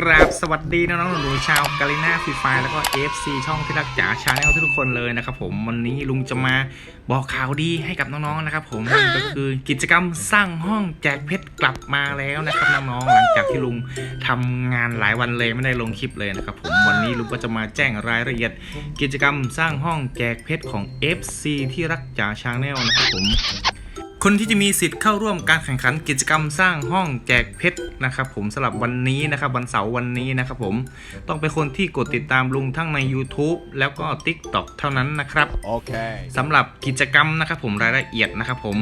กราบสวัสดีน้องๆหนูๆชาวกาลิน่าฟรีไฟแล้วก็ FC ช่องที่รักจ๋าชาแนลทุกคนเลยนะครับผมวันนี้ลุงจะมาบอกข่าวดีให้กับน้องๆนะครับผมนั่นก็คือกิจกรรมสร้างห้องแจกเพชรกลับมาแล้วนะครับน้องๆหลังจากที่ลุงทำงานหลายวันเลยไม่ได้ลงคลิปเลยนะครับผมวันนี้ลุงก็จะมาแจ้งรายละเอียด กิจกรรมสร้างห้องแจกเพชรของ FC ที่รักจ๋าชาแนลนะครับผม คนที่จะมีสิทธิ์เข้าร่วมการแข่งขันกิจกรรมสร้างห้องแจกเพชรนะครับผมสำหรับวันนี้นะครับวันเสาร์วันนี้นะครับผมต้องเป็นคนที่กดติดตามลุงทั้งใน YouTube แล้วก็ TikTok เท่านั้นนะครับ Okay. สำหรับกิจกรรมนะครับผมรายละเอียดนะครับผม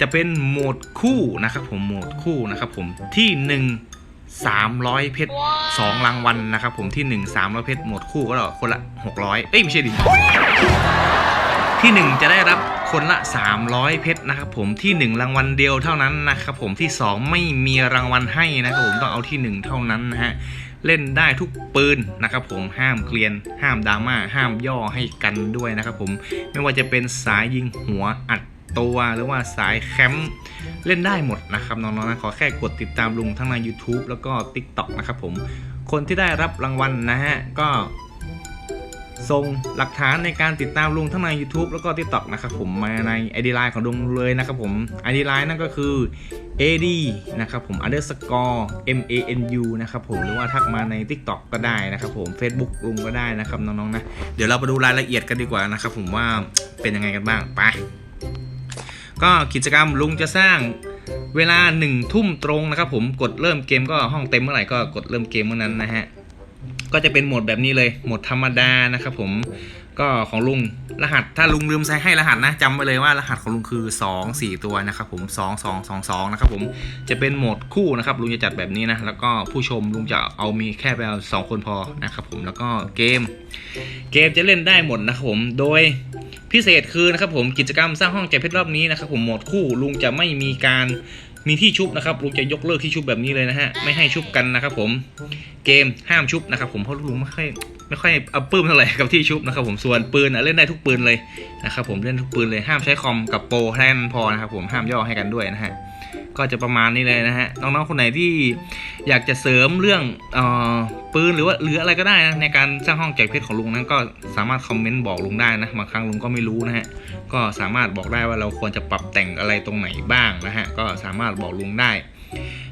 จะเป็นโหมดคู่นะครับผมโหมดคู่นะครับผมที่ 1 300 เพชร2รางวัลนะครับผมที่ 1 300 เพชรโหมดคู่ก็คนละ 600 เอ้ย ไม่ใช่ดิที่ 1 จะได้รับ คนละ 300 เพชรนะครับผมที่ 1 รางวัลเดียวเท่านั้นนะครับผมที่ 2 ไม่มีรางวัลให้นะครับผมต้องเอาที่ 1 เท่านั้นนะฮะเล่นได้ทุกปืนนะครับผมห้ามเกลียน ห้ามดราม่าห้ามย่อให้กันด้วยนะครับผมไม่ว่าจะเป็นสายยิงหัวอัดตัวหรือว่าสายแคมป์เล่นได้หมดนะครับน้องๆนะขอแค่กดติดตามลุงทั้งใน YouTube แล้วก็ TikTok นะครับผมคนที่ได้รับรางวัลนะฮะก็ ส่งหลักฐานในการติดตามลุงทั้งใน YouTube แล้วก็ TikTok นะครับผมมาใน ID Line ของลุงเลยนะครับผม ID Line นั่นก็คือ AD นะครับผม underscore MANU นะครับผมหรือว่าทักมาใน TikTok ก็ได้นะครับผม Facebook ลุงก็ได้นะครับน้องๆนะ เดี๋ยวเราไปดูรายละเอียดกันดีกว่านะครับผมว่าเป็นยังไงกันบ้างไป ก็กิจกรรมลุงจะสร้างเวลา1ทุ่มตรงนะครับผมกดเริ่มเกมก็ห้องเต็มเมื่อไหร่ก็กดเริ่มเกมเมื่อนั้นนะฮะ ก็จะเป็นโหมดแบบนี้เลยโหมดธรรมดานะครับผมก็ของลุงรหัสถ้าลุงลืมใส่ให้รหัสนะจำไว้เลยว่ารหัสของลุงคือ 2 4 ตัวนะครับผม2 2 2 2นะครับผมจะเป็นโหมดคู่นะครับลุงจะจัดแบบนี้นะแล้วก็ผู้ชมลุงจะเอามีแค่ไปเอาสองคนพอนะครับผมแล้วก็เกม เกมจะเล่นได้หมดนะครับผมโดยพิเศษคือนะครับผมกิจกรรมสร้างห้องแจเพชรรอบนี้นะครับผมโหมดคู่ลุงจะไม่มีการ มีที่ชุบนะครับลุงจะยกเลิกที่ชุบแบบนี้เลยนะฮะไม่ให้ชุบกันนะครับผมเกมห้ามชุบนะครับผมเพราะลุงไม่ค่อยไม่ค่อยเอาปื้มเท่าไหร่กับที่ชุบนะครับผมส่วนปืนอะเล่นได้ทุกปืนเลยนะครับผมเล่นทุกปืนเลยห้ามใช้คอมกับโปรแค่นั้นพอนะครับผมห้ามย่อให้กันด้วยนะฮะ ก็จะประมาณนี้เลยนะฮะน้องๆคนไหนที่อยากจะเสริมเรื่องออปืนหรือว่าหรืออะไรก็ได้นะในการสร้างห้องแจกเพชรของลุงนั้นก็สามารถคอมเมนต์บอกลุงได้นะบางครั้งลุงก็ไม่รู้นะฮะก็สามารถบอกได้ว่าเราควรจะปรับแต่งอะไรตรงไหนบ้างนะฮะก็สามารถบอกลุงได้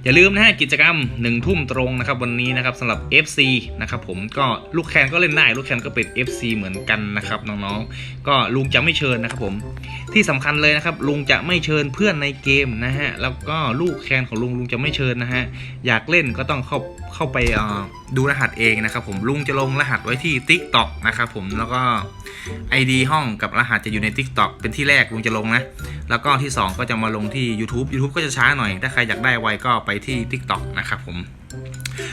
อย่าลืมนะฮะกิจกรรม1ทุ่มตรงนะครับวันนี้นะครับสำหรับ FC นะครับผมก็ลูกแคนก็เล่นได้ลูกแคนก็เป็น FC เหมือนกันนะครับน้องๆก็ลุงจะไม่เชิญนะครับผม ที่สำคัญเลยนะครับลุงจะไม่เชิญเพื่อนในเกมนะฮะแล้วก็ลูกแคนของลุงลุงจะไม่เชิญนะฮะอยากเล่นก็ต้องเข้าเข้าไปดูรหัสเองนะครับผมลุงจะลงรหัสไว้ที่ TikTok นะครับผมแล้วก็ ID ห้องกับรหัสจะอยู่ใน TikTok เป็นที่แรกลุงจะลงนะแล้วก็ที่ 2 ก็จะมาลงที่ YouTube YouTube ก็จะช้าหน่อย ถ้าใครอยากได้ไวก็ไปที่ TikTok นะครับผม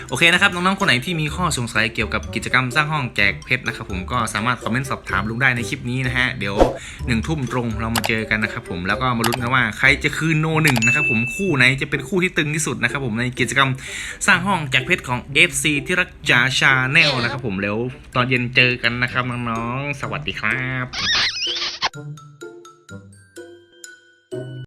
โอเคนะครับ น้องๆ คนไหนที่มีข้อสงสัยเกี่ยวกับกิจกรรมสร้างห้องแจกเพชรนะครับผมก็สามารถคอมเมนต์สอบถามลุงได้ในคลิปนี้นะฮะ เดี๋ยวหนึ่งทุ่มตรงเรามาเจอกันนะครับผมแล้วก็มาลุ้นกันว่าใครจะคืนโนหนึ่งนะครับผมคู่ไหนจะเป็นคู่ที่ตึงที่สุดนะครับผมในกิจกรรมสร้างห้องแจกเพชรของ FC ที่รักจาชาแนลนะครับผมแล้วตอนเย็นเจอกันนะครับน้องๆ สวัสดีครับ